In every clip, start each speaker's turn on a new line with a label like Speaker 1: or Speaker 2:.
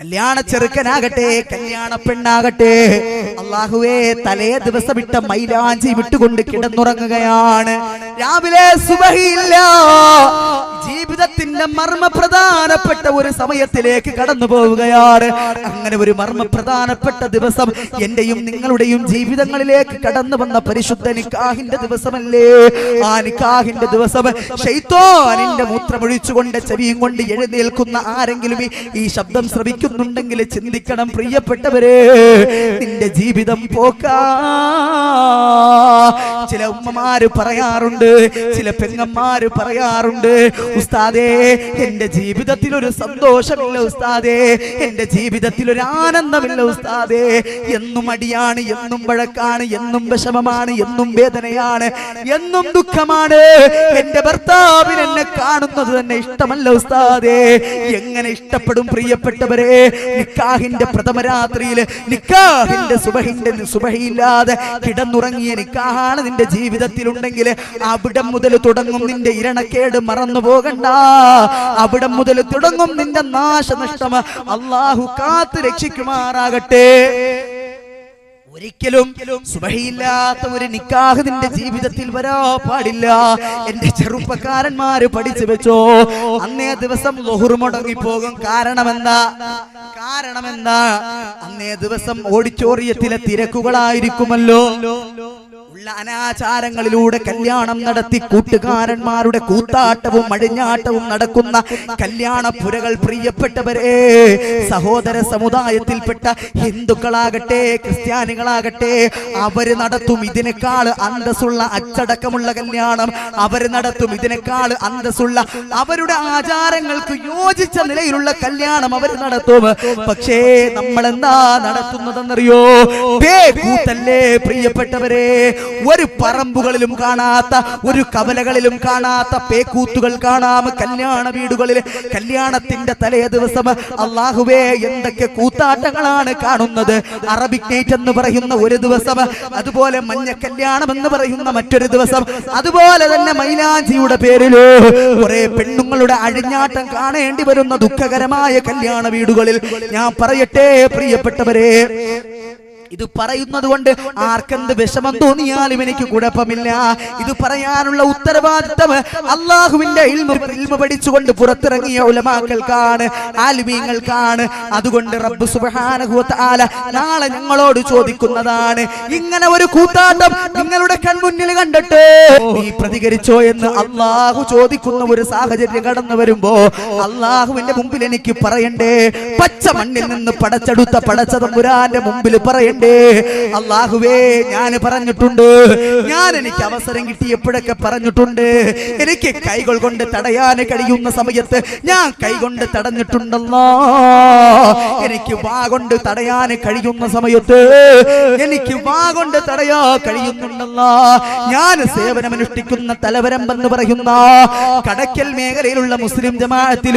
Speaker 1: കല്യാണ ചെറുക്കനാകട്ടെ കല്യാണ പെണ്ണാകട്ടെ. അള്ളാഹുവേ തലേ ദിവസം ഇട്ട മൈലാഞ്ചി വിട്ടുകൊണ്ട് കിടന്നുറങ്ങുകയാണ്. രാവിലെ സുബഹിയില്ല ജീവിതത്തിന്റെ മർമ്മ പ്രധാനപ്പെട്ട ഒരു സമയത്തിലേക്ക് കടന്നു പോവുകയാണ്. അങ്ങനെ ഒരു മർമ്മ പ്രധാനപ്പെട്ട ദിവസം എന്റെയും നിങ്ങളുടെയും ജീവിതങ്ങളിലേക്ക് കടന്നു വന്ന പരിശുദ്ധ നിക്കാഹിന്റെ ദിവസമല്ലേ? ആ നിക്കാഹിന്റെ ദിവസം ഷെയ്ത്തോനിന്റെ മൂത്രമൊഴിച്ചുകൊണ്ട് ചെവിയും കൊണ്ട് എഴുന്നേൽക്കുന്ന ആരെങ്കിലും ഈ- ശബ്ദം ശ്രവിക്കുന്നുണ്ടെങ്കിൽ ചിന്തിക്കണം പ്രിയപ്പെട്ടവരെ. നിന്റെ ജീവിതം പോക്കാ. ചില ഉമ്മമാര് പറയാറുണ്ട് ചില പെങ്ങന്മാര് പറയാറുണ്ട് ഉസ്താദേ എന്റെ ജീവിതത്തിൽ ഒരു സന്തോഷമില്ല ഉസ്താദേ എന്റെ ജീവിതത്തിൽ ഒരു ആനന്ദമില്ല ഉസ്താദേ എന്നും അടിയാണ് എന്നും വഴക്കാണ് എന്നും വിഷമമാണ് എന്നും വേദനയാണ് എന്നും ദുഃഖമാണ്. എന്റെ ഭർത്താവിന് എന്നെ കാണുന്നത് തന്നെ ഇഷ്ടമല്ല ഉസ്താദേ. എങ്ങനെ ഇഷ്ടപ്പെടും പ്രിയപ്പെട്ടവരെ? നിക്കാഹിന്റെ പ്രഥമ രാത്രിയിൽ നിക്കാഹിന്റെ സുബഹിന്റെ സുബഹിയില്ലാതെ കിടന്നുറങ്ങിയ നിക്കാഹാണ് നിന്റെ ജീവിതത്തിൽ ഉണ്ടെങ്കിൽ അവിടെ മുതൽ തുടങ്ങും നിന്റെ ഇരണക്കേട് മറന്നു പോകണ്ട. അവിടെ മുതൽ തുടങ്ങും നിന്റെ നാശനഷ്ടം അള്ളാഹു കാത്ത് രക്ഷിക്കുമാറാകട്ടെ. ഒരിക്കലും സുബഹിയില്ലാത്ത ഒരു നിക്കാഹ് നിന്റെ ജീവിതത്തിൽ വരാ പാടില്ല. എന്റെ ചെറുപ്പക്കാരന്മാര് പഠിച്ചു വെച്ചോ. അന്നേ ദിവസം ലൊഹുർ മുടങ്ങി പോകും കാരണമെന്താ? കാരണമെന്താ? അന്നേ ദിവസം ഓഡിറ്റോറിയത്തിലെ തിരക്കുകളായിരിക്കുമല്ലോ. ഉള്ള അനാചാരങ്ങളിലൂടെ കല്യാണം നടത്തി കൂട്ടുകാരന്മാരുടെ കൂത്താട്ടവും മടിഞ്ഞാട്ടവും നടക്കുന്ന കല്യാണ പുരകൾ പ്രിയപ്പെട്ടവരെ സഹോദര സമുദായത്തിൽപ്പെട്ട ഹിന്ദുക്കളാകട്ടെ ക്രിസ്ത്യാനികളാകട്ടെ അവർ നടത്തും ഇതിനേക്കാൾ അന്തസ്സുള്ള അച്ചടക്കമുള്ള കല്യാണം അവർ നടത്തും ഇതിനേക്കാൾ അന്തസ്സുള്ള അവരുടെ ആചാരങ്ങൾക്ക് യോജിച്ച നിലയിലുള്ള കല്യാണം അവർ നടത്തും. പക്ഷേ നമ്മൾ എന്താ നടത്തുന്നതെന്നറിയോ? പേ കൂത്തല്ലേ പ്രിയപ്പെട്ടവരെ ഒരു പറമ്പുകളിലും കാണാത്ത ഒരു കവലകളിലും കാണാത്ത പേക്കൂത്തുകൾ കാണാം കല്യാണ വീടുകളിൽ. കല്യാണത്തിന്റെ തലേ ദിവസം അള്ളാഹുവേ എന്തൊക്കെ കൂത്താട്ടങ്ങളാണ് കാണുന്നത്. അറബിക് നൈറ്റ് എന്ന് പറയുന്ന ഒരു ദിവസം അതുപോലെ മഞ്ഞ കല്യാണം എന്ന് പറയുന്ന മറ്റൊരു ദിവസം അതുപോലെ തന്നെ മൈലാഞ്ചിയുടെ പേരിലോ കുറെ പെണ്ണുങ്ങളുടെ അഴിഞ്ഞാട്ടം കാണേണ്ടി വരുന്ന ദുഃഖകരമായ കല്യാണ വീടുകളിൽ. ഞാൻ പറയട്ടെ പ്രിയപ്പെട്ടവരെ ഇത് പറയുന്നത് കൊണ്ട് ആർക്കെന്ത് വിഷമം തോന്നിയാലും എനിക്ക് കുഴപ്പമില്ല. ഇത് പറയാനുള്ള ഉത്തരവാദിത്തം അള്ളാഹുവിന്റെ പഠിച്ചുകൊണ്ട് പുറത്തിറങ്ങിയ ഉലമാക്കൾക്കാണ് ആലുമീങ്ങൾക്കാണ്. അതുകൊണ്ട് റബ്ബ് തആല നാളെ ഞങ്ങളോട് ചോദിക്കുന്നതാണ് ഇങ്ങനെ ഒരു കൂത്താട്ടം നിങ്ങളുടെ കൺമുന്നിൽ കണ്ടിട്ട് നീ പ്രതികരിച്ചോ എന്ന് അള്ളാഹു ചോദിക്കുന്ന ഒരു സാഹചര്യം കടന്നു വരുമ്പോ അള്ളാഹുവിന്റെ മുമ്പിൽ എനിക്ക് പറയണ്ടേ? പച്ച മണ്ണിൽ നിന്ന് പടച്ചെടുത്ത പടച്ചതമ്പുരാന്റെ മുമ്പിൽ പറയണ്ടേ? അള്ളാഹുവേ ഞാൻ പറഞ്ഞിട്ടുണ്ട്. ഞാൻ എനിക്ക് അവസരം കിട്ടിയപ്പോഴൊക്കെ പറഞ്ഞിട്ടുണ്ട്. എനിക്ക് കൈകൾ കൊണ്ട് തടയാൻ കഴിയുന്ന സമയത്ത് ഞാൻ കൈകൊണ്ട് തടഞ്ഞിട്ടുണ്ടല്ലോ. എനിക്ക് വാ കൊണ്ട് തടയാൻ കഴിയുന്ന സമയത്ത് എനിക്ക് വാ കൊണ്ട് തടയാ കഴിയുന്നുണ്ടല്ലോ. ഞാൻ സേവനമനുഷ്ഠിക്കുന്ന തലവരം എന്ന് പറയുന്ന കടക്കൽ മേഖലയിലുള്ള മുസ്ലിം ജമാഅത്തിൽ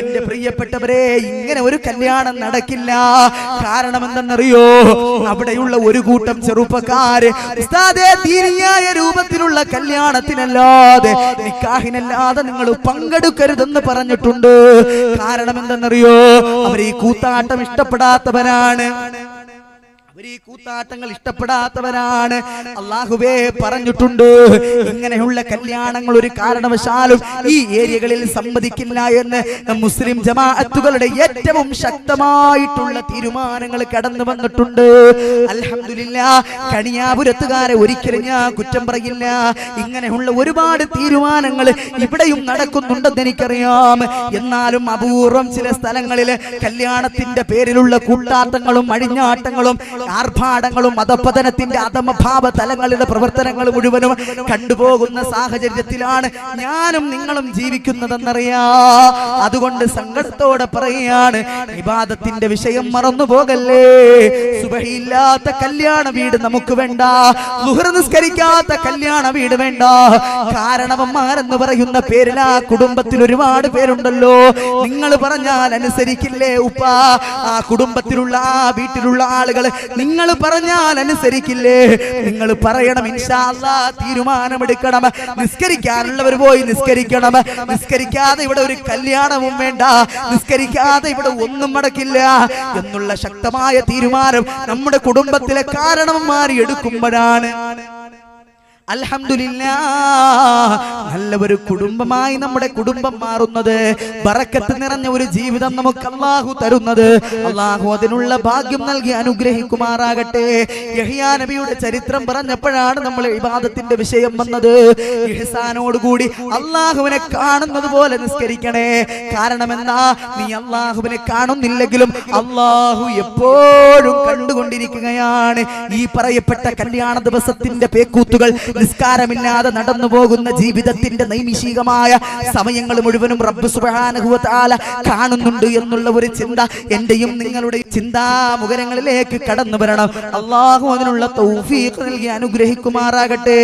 Speaker 1: എന്റെ പ്രിയപ്പെട്ടവരെ ഇങ്ങനെ ഒരു കല്യാണം നടക്കില്ല. കാരണം എന്തെന്നറിയോ? അവിടെയുള്ള ഒരു കൂട്ടം ചെറുപ്പക്കാര് ദീനിയായ രൂപത്തിലുള്ള കല്യാണത്തിനല്ലാതെ നിക്കാഹിനല്ലാതെ നിങ്ങൾ പങ്കെടുക്കരുതെന്ന് പറഞ്ഞിട്ടുണ്ട്. കാരണം എന്തെന്നറിയോ? അവർ ഈ കൂത്താട്ടം ഇഷ്ടപ്പെടാത്തവരാണ്. അവർ കൂത്താട്ടങ്ങൾ ഇഷ്ടപ്പെടാത്തവരാണ്. അള്ളാഹുവേ പറഞ്ഞിട്ടുണ്ട് ഇങ്ങനെയുള്ള കല്യാണങ്ങൾ ഒരു കാരണവശാലും ഈ ഏരിയകളിൽ സമ്മതിക്കില്ല എന്ന് മുസ്ലിം ജമാഅത്തുകളുടെ ഏറ്റവും ശക്തമായിട്ടുള്ള തീരുമാനങ്ങൾ കടന്നു വന്നിട്ടുണ്ട്. അലഹമില്ല കണിയാപുരത്തുകാരെ ഒരിക്കലും ഞാൻ കുറ്റം പറയില്ല. ഇങ്ങനെയുള്ള ഒരുപാട് തീരുമാനങ്ങൾ ഇവിടെയും നടക്കുന്നുണ്ടെന്ന് എനിക്കറിയാം. എന്നാലും അപൂർവം ചില സ്ഥലങ്ങളിൽ കല്യാണത്തിന്റെ പേരിലുള്ള കൂട്ടാട്ടങ്ങളും അഴിഞ്ഞാട്ടങ്ങളും ആർഭാടങ്ങളും മതപതനത്തിന്റെ അധമഭാവ തലങ്ങളുടെ പ്രവർത്തനങ്ങൾ മുഴുവനും കണ്ടുപോകുന്ന സാഹചര്യത്തിലാണ് ഞാനും നിങ്ങളും ജീവിക്കുന്നതെന്നറിയാ. അതുകൊണ്ട് സങ്കടത്തോടെ പറയുകയാണ് വിവാദത്തിന്റെ വിഷയം മറന്നു പോകല്ലേ സുബഹിയില്ലാത്ത കല്യാണ വീട് നമുക്ക് വേണ്ട. ലുഹർ നിസ്കരിക്കാത്ത കല്യാണ വീട് വേണ്ട. കാരണവന്മാരെന്ന് പറയുന്ന പേരിൽ ആ കുടുംബത്തിൽ ഒരുപാട് പേരുണ്ടല്ലോ. നിങ്ങൾ പറഞ്ഞാൽ അനുസരിക്കില്ലേ ഉപ്പ? ആ കുടുംബത്തിലുള്ള ആ വീട്ടിലുള്ള ആളുകൾ നിങ്ങൾ പറഞ്ഞാൽ അനുസരിക്കില്ലേ? നിങ്ങൾ പറയണം ഇൻഷാ അല്ലാ തീരുമാനമെടുക്കണം. നിസ്കരിക്കാനുള്ളവർ പോയി നിസ്കരിക്കണം. നിസ്കരിക്കാതെ ഇവിടെ ഒരു കല്യാണവും വേണ്ട. നിസ്കരിക്കാതെ ഇവിടെ ഒന്നും നടക്കില്ല എന്നുള്ള ശക്തമായ തീരുമാനം നമ്മുടെ കുടുംബത്തിലെ കാരണവന്മാർ എടുക്കുമ്പോഴാണ്. അൽഹംദുലില്ലാ. നല്ല ഒരു കുടുംബമായി നമ്മുടെ കുടുംബം മാറുന്നത് ബറക്കത്ത് നിറഞ്ഞ ഒരു ജീവിതം നമുക്ക് അള്ളാഹു തരുന്നത്. അള്ളാഹു അതിനുള്ള ഭാഗ്യം നൽകി അനുഗ്രഹിക്കുമാറാകട്ടെ. യഹിയാ നബിയുടെ ചരിത്രം പറഞ്ഞപ്പോഴാണ് നമ്മൾ വിവാദത്തിന്റെ വിഷയം വന്നത്. ഇഹ്സാനോടുകൂടി അള്ളാഹുവിനെ കാണുന്നത് പോലെ നിസ്കരിക്കണേ. കാരണം എന്താ നീ അള്ളാഹുവിനെ കാണുന്നില്ലെങ്കിലും അള്ളാഹു എപ്പോഴും കണ്ടുകൊണ്ടിരിക്കുകയാണ്. ഈ പറയപ്പെട്ട കല്യാണ ദിവസത്തിന്റെ പേക്കൂത്തുകൾ നിസ്കാരമില്ലാതെ നടന്നു പോകുന്ന ജീവിതത്തിന്റെ നൈമിഷികമായ സമയങ്ങൾ മുഴുവനും റബ്ബ് തആല കാണുന്നുണ്ട് എന്നുള്ള ഒരു ചിന്ത എന്റെയും നിങ്ങളുടെ ചിന്താമുഖരങ്ങളിലേക്ക് കടന്നു വരണം അള്ളാഹു അതിനുള്ള തൗഫീഖ് നൽകി അനുഗ്രഹിക്കുമാറാകട്ടെ.